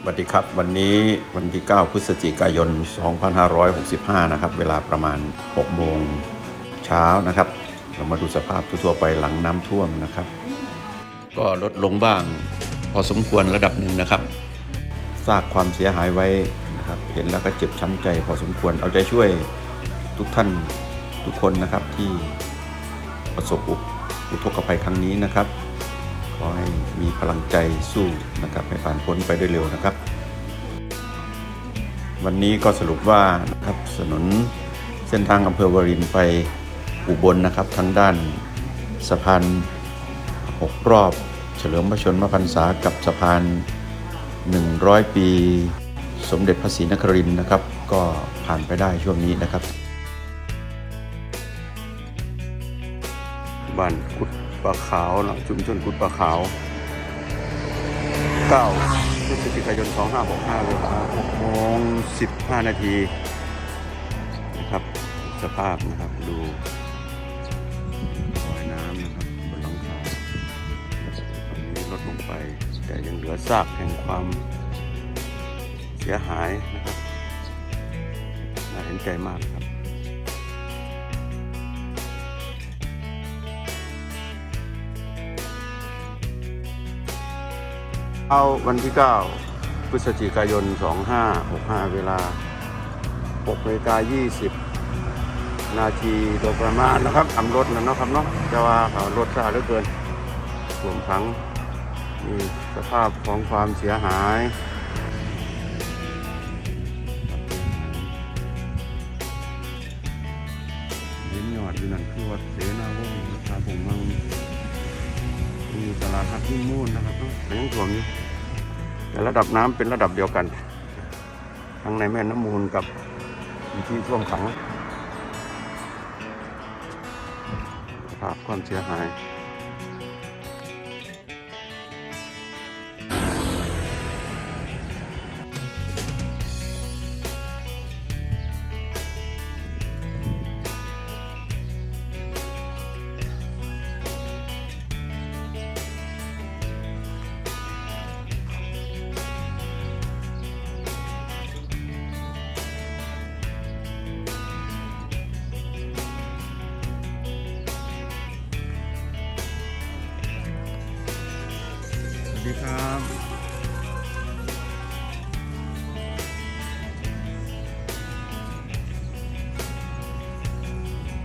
สวัสดีครับ วันนี้วันที่ 9 พฤศจิกายน 2565 นะครับ เวลาประมาณ 6 โมงเช้านะครับ เรามาดูสภาพทั่วไปหลังน้ำท่วมนะครับ ก็ลดลงบ้างพอสมควรระดับหนึ่งนะครับซากความเสียหายไว้นะครับ เห็นแล้วก็เจ็บช้ำใจพอสมควรเอาใจช่วยทุกท่านทุกคนนะครับที่ประสบอุทกภัยครั้งนี้นะครับ อให้มีพลังใจสู้นะครับให้ผ่านพ้นไปได้เร็วนะครับ วันนี้ก็สรุปว่านะครับถนนเส้นทางอำเภอวรินไปอุบลนะครับทางด้านสะพาน6รอบ เฉลิมพระชนมพรรษากับสะพาน 100 ปี สมเด็จพระศรีนครินทร์นะครับ ก็ผ่านไปได้ช่วงนี้นะครับ บ้านกุด ปลาขาวนะชุมชนกุดปลาขาว9พฤศจิกายน 2565เวลา6โมง15 นาทีนะครับ สภาพนะครับดูรอยน้ำนะครับบนหลังคาตอนนี้ลดลงไป แต่ยังเหลือซากแห่งความเสียหายนะครับน่าเห็นใจมากครับ เอาวันที่ 9 พฤศจิกายน 2565 เวลา6นาฬิกา20 นาทีโดยประมาณนะครับทำรถนะเนาะครับเนาะจะว่าเขารถซาเหลือเกินรวมทั้งมีสภาพของความเสียหายเห็นยอดอยู่นั่นคือวัดเสนาวงศ์นะครับผมมัง มีตลาดนัดที่มูนนะครับแต่ยังถ่วงอยู่แต่ระดับน้ำเป็นระดับเดียวกัน ทั้งในแม่น้ำมูลกับที่ท่วมขังสภาพความเสียหาย ดีครับ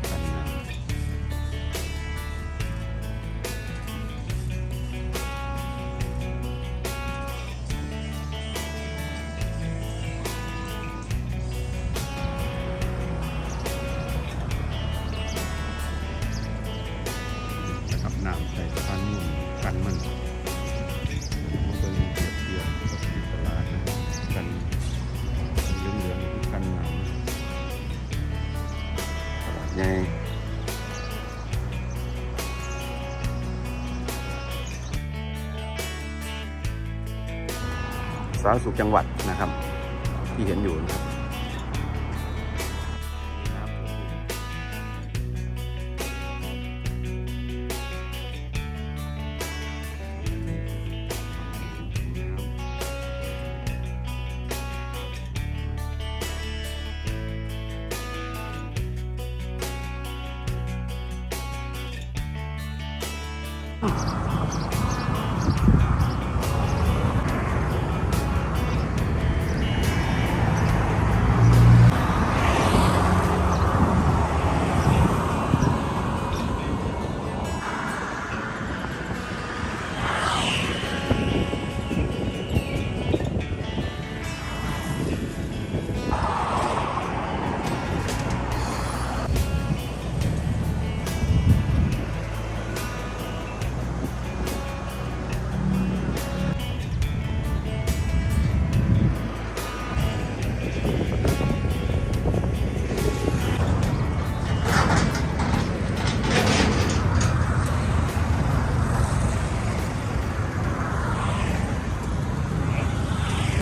กันน้ำนะครับน้ำใส่สะพานนุ่นกันมันมัน สาธารณสุขจังหวัดนะครับ ที่เห็นอยู่นะครับ